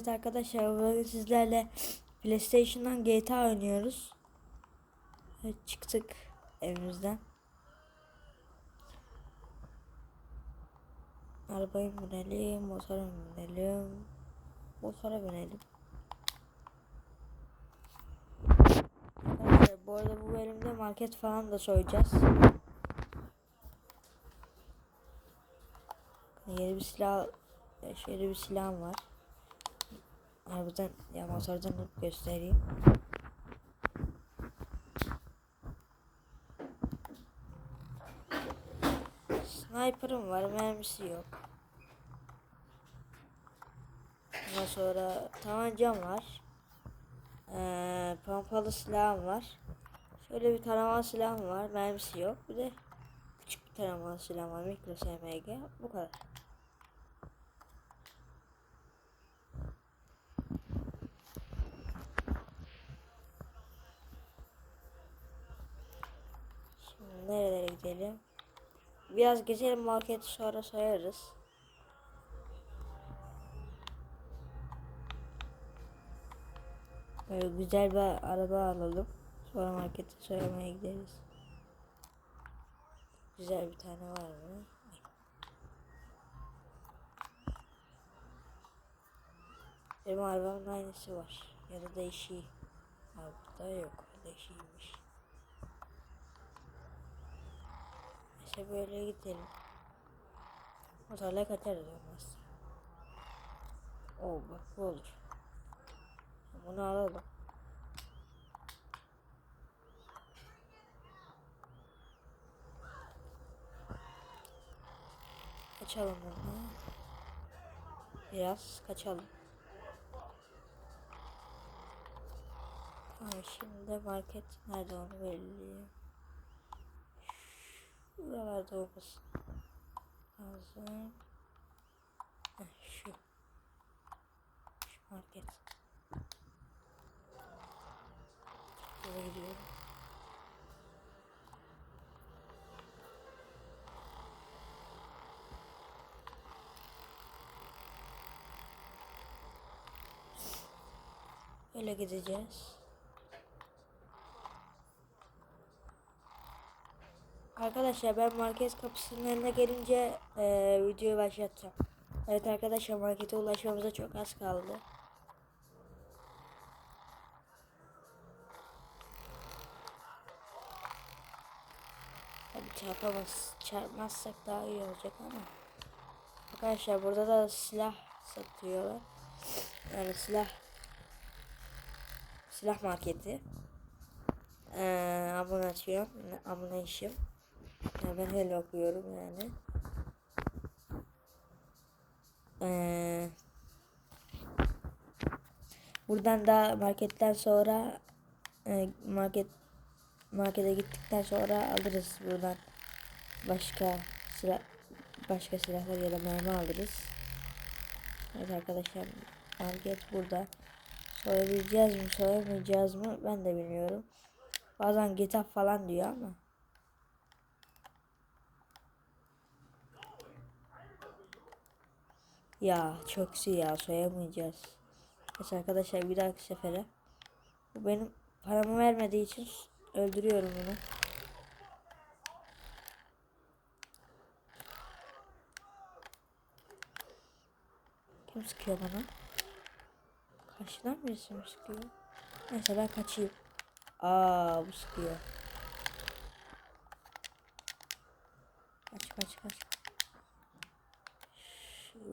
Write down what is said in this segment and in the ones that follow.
Evet arkadaşlar bugün sizlerle PlayStation'dan GTA oynuyoruz. Evet, çıktık evimizden. Arabaya binelim, motora binelim. Motora binelim. Arkadaşlar bu arada bu bölümde market falan da soyacağız. Yeni bir silah, şöyle bir silahım var. Arabadan ya motordan alıp göstereyim. Sniper'ım var, mermisi yok. Ondan sonra tabancam var. Ee, pompalı silahım var. Şöyle bir taramalı silahım var, mermisi yok. Bir de küçük bir taramalı silahım var, mikro SMG. Bu kadar. Şimdi nerelere gidelim? Biraz gezelim marketi sonra soyarız. Böyle güzel bir araba alalım. Sonra marketi soymaya gideriz. Güzel bir tane var mı? Benim arabamın aynısı var. Ya da değişiği. Ha burada yok. Değişiymiş. İşte böyle gidelim. Motorla kaçarız olmaz. Oo bak bu olur. Bunu alalım. Kaçalım bunu. Biraz kaçalım. Tamam şimdi market nerede onu belirleyeyim. Buralarda olmasın. Lazım. Heh, şu. Şu market. Buraya gidiyorum. Öyle gideceğiz. Arkadaşlar ben market kapısının önüne gelince e, videoyu başlatacağım. Evet arkadaşlar markete ulaşmamıza çok az kaldı. Tabii çarpamaz, çarpmazsak daha iyi olacak ama. Arkadaşlar burada da silah satıyorlar. Yani silah silah marketi. Ee, ammunasyon, ammunition. Yani ben öyle okuyorum yani. Ee, buradan da marketten sonra e, market markete gittikten sonra alırız buradan başka silah başka silahlar ya da mermi alırız. Evet arkadaşlar market burada. Soyabileceğiz mi soyamayacağız mı ben de bilmiyorum. Bazen GitHub falan diyor ama. Ya çok ya soyamayacağız. Neyse arkadaşlar bir dahaki sefere. Bu benim paramı vermediği için öldürüyorum bunu. Kim sıkıyor bana? Karşıdan birisi mi sıkıyor? Neyse ben kaçayım. Aa bu sıkıyor. Kaç kaç kaç.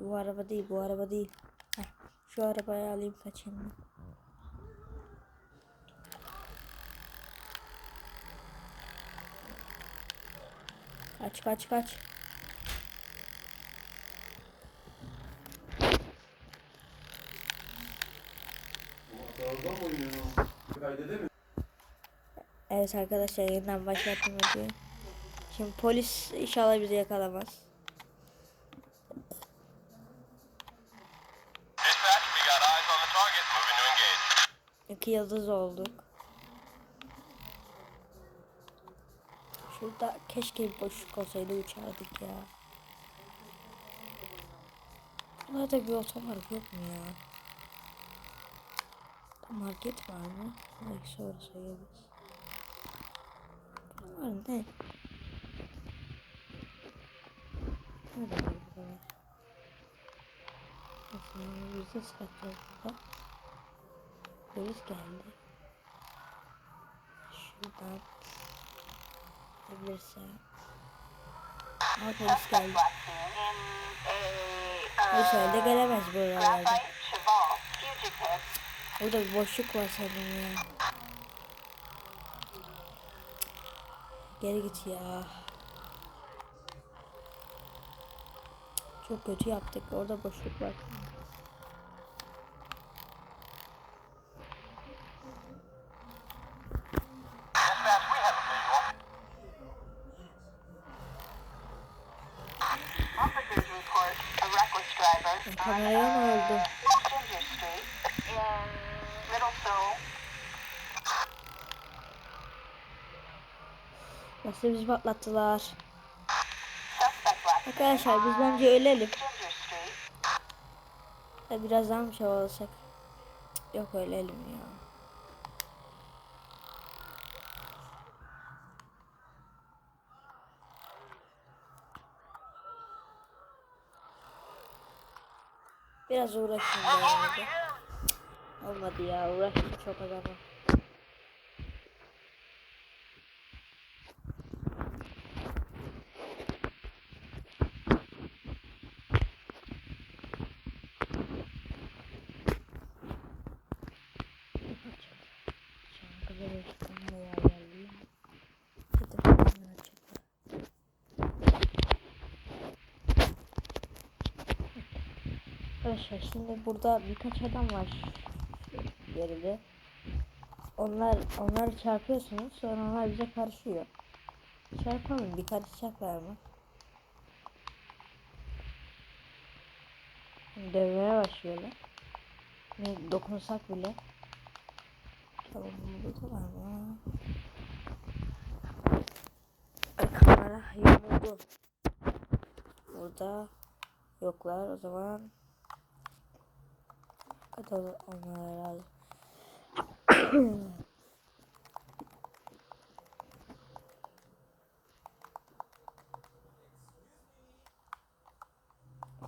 Bu araba değil bu araba değil. Heh, şu arabayı alayım kaçayım. ben. Kaç kaç kaç. Evet arkadaşlar yeniden başlattım videoyu. Şimdi polis inşallah bizi yakalamaz. İki yıldız olduk. Şurada keşke bir boşluk olsaydı uçardık ya. Burada bir otopark yok mu ya? Market var mı? Belki sonra sayarız. Var? Ne? Nerede var bu kadar? Sıkacağız burada. Polis geldi. Şuradan gidebilirsem. Ama polis geldi. Polis öyle gelemez buralarda. Burada bir boşluk var sanırım ya. Geri git ya. Çok kötü yaptık. Orada boşluk var. Nasıl bizi patlattılar. Arkadaşlar biz bence ölelim. Ya biraz daha mı çabalasak? Cık, Yok ölelim ya. Biraz uğraşın be. Olmadı ya uğraştım çok adamı. Şarkıda resmen bayağı yerliyim. Bir de bunu açıkla. Arkadaşlar şimdi burada birkaç adam var geride. Onlar onları çarpıyorsunuz sonra onlar bize karışıyor. Çarpalım bir karışacaklar mı? Dövmeye başlıyorlar. Ne dokunsak bile. Tamam burada var mı? Ay, kamera yamuldu. Burada yoklar o zaman. Kadar onlar herhalde.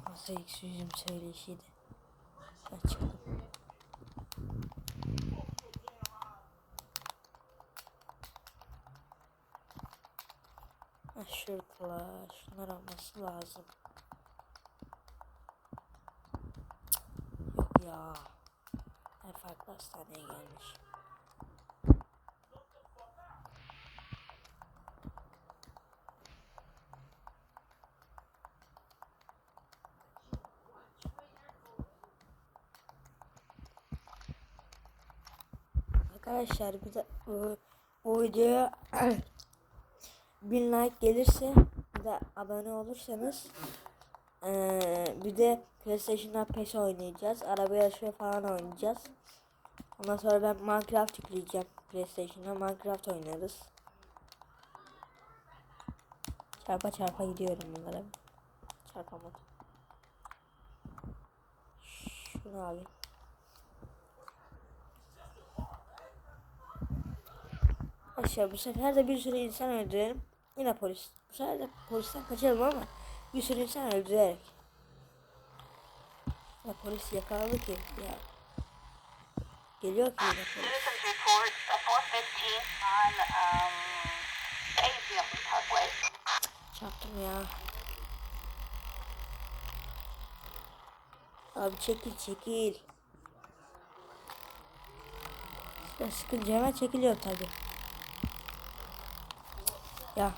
Nasıl ilk yüzüm söyleşiydi. Ha şuradalar. Şunlar alması lazım. Cık, Yok ya. Her farklı hastaneye gelmiş. Arkadaşlar bir de bu, bu videoya 1000 like gelirse bir de abone olursanız eee, bir de PlayStation'dan PES oynayacağız. Araba yarışı falan oynayacağız. Ondan sonra ben Minecraft yükleyeceğim PlayStation'a. Minecraft oynarız. Çarpa çarpa gidiyorum bunlara. Çarpamadım. Şunu alayım. Arkadaşlar bu sefer de bir sürü insan öldürelim. Yine polis. Bu sefer de polisten kaçalım ama bir sürü insan öldürerek. Ya polis yakaladı ki ya. Geliyor ki yine polis. Citizens report a 415 on um. Çarptım ya. Abi çekil çekil. Sıkınca hemen çekiliyor tabi. Ya.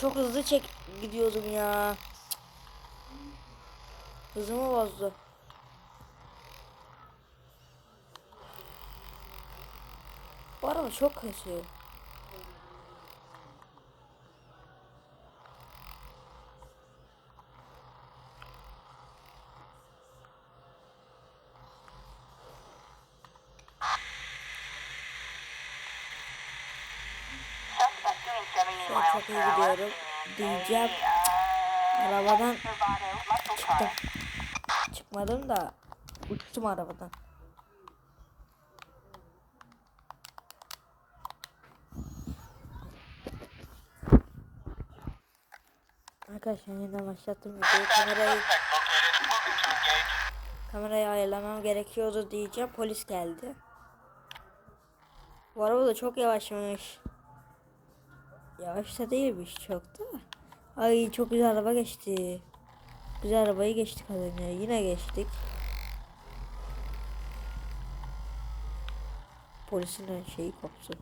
Çok hızlı çek gidiyordum ya. Hızımı bozdu. Bu araba çok kasıyor. Şu an çok iyi gidiyorum. Diyeceğim. Arabadan çıktım. Çıkmadım da uçtum arabadan. Arkadaşlar yeniden başlattım videoyu. Kamerayı kamerayı ayarlamam gerekiyordu diyeceğim. Polis geldi. Bu araba da çok yavaşmış. Yavaş da değilmiş çok da. Ay çok güzel araba geçti. Güzel arabayı geçtik az önce. Yine geçtik. Polisin şeyi koptu.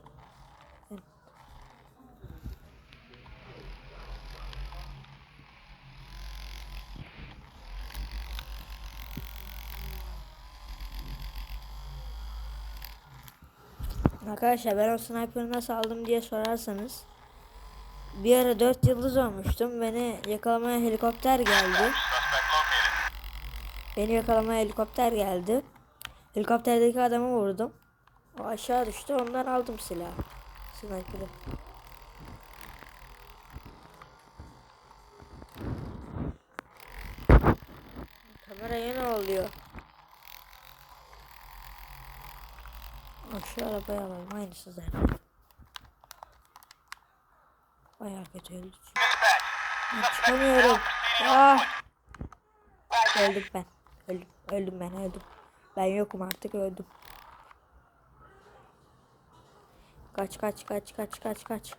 Arkadaşlar ben o sniper'ı nasıl aldım diye sorarsanız bir ara 4 yıldız olmuştum. Beni yakalamaya helikopter geldi. Beni yakalamaya helikopter geldi. Helikopterdeki adamı vurdum. O aşağı düştü. Ondan aldım silahı. Sniper'ı. Kameraya ne oluyor? Bak şu arabayı alalım. Aynısı zaten. Bayağı kötü öldü. Dispatch. Ben çıkamıyorum. Ah! Öldüm ben. Öldüm. Öldüm ben öldüm. Ben yokum artık öldüm. Kaç kaç kaç kaç kaç kaç.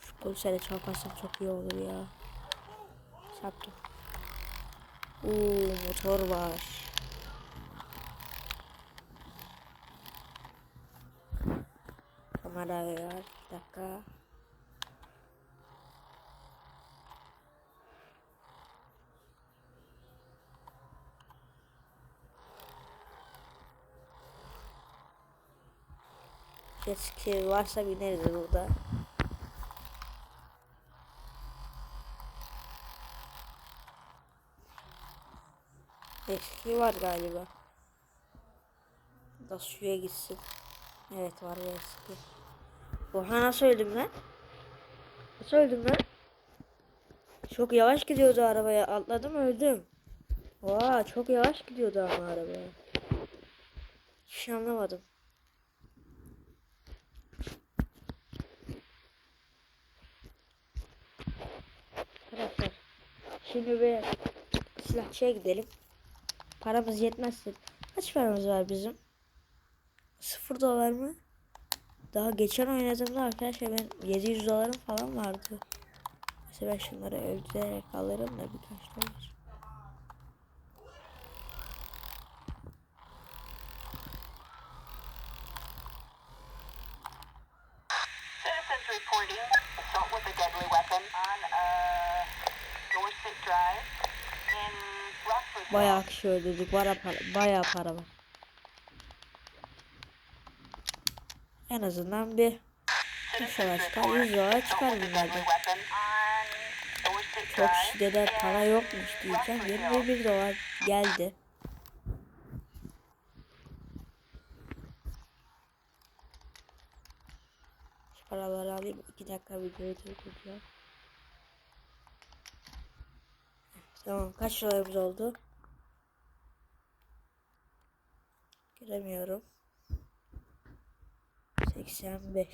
Şu polise çarparsam çok iyi olur ya. Çarptım. Uuu motor var. Kamera var. Bir dakika. Ski varsa bineriz burada. Eski var galiba. Da suya gitsin. Evet var ya eski. Oha nasıl öldüm lan? Nasıl öldüm lan? Çok yavaş gidiyordu arabaya. Atladım öldüm. Oha çok yavaş gidiyordu ama arabaya. Hiçbir şey anlamadım. Arkadaşlar şimdi bir silahçıya gidelim. Paramız yetmezse. Kaç paramız var bizim? Sıfır dolar mı? Daha geçen oynadığımda arkadaşlar ben 700 dolarım falan vardı. Mesela ben şunları öldürerek alırım da birkaç dolar. Bayağı kişi öldürdük. Bayağı para, bayağı para var. En azından bir 3 dolar çıkar, 100 dolar çıkar bunlardan. Çok şiddet para yokmuş diyeceğim. 21 dolar geldi. Şu paraları alayım. 2 dakika videoyu durduracağım. Tamam. Kaç dolarımız oldu? Göremiyorum. 85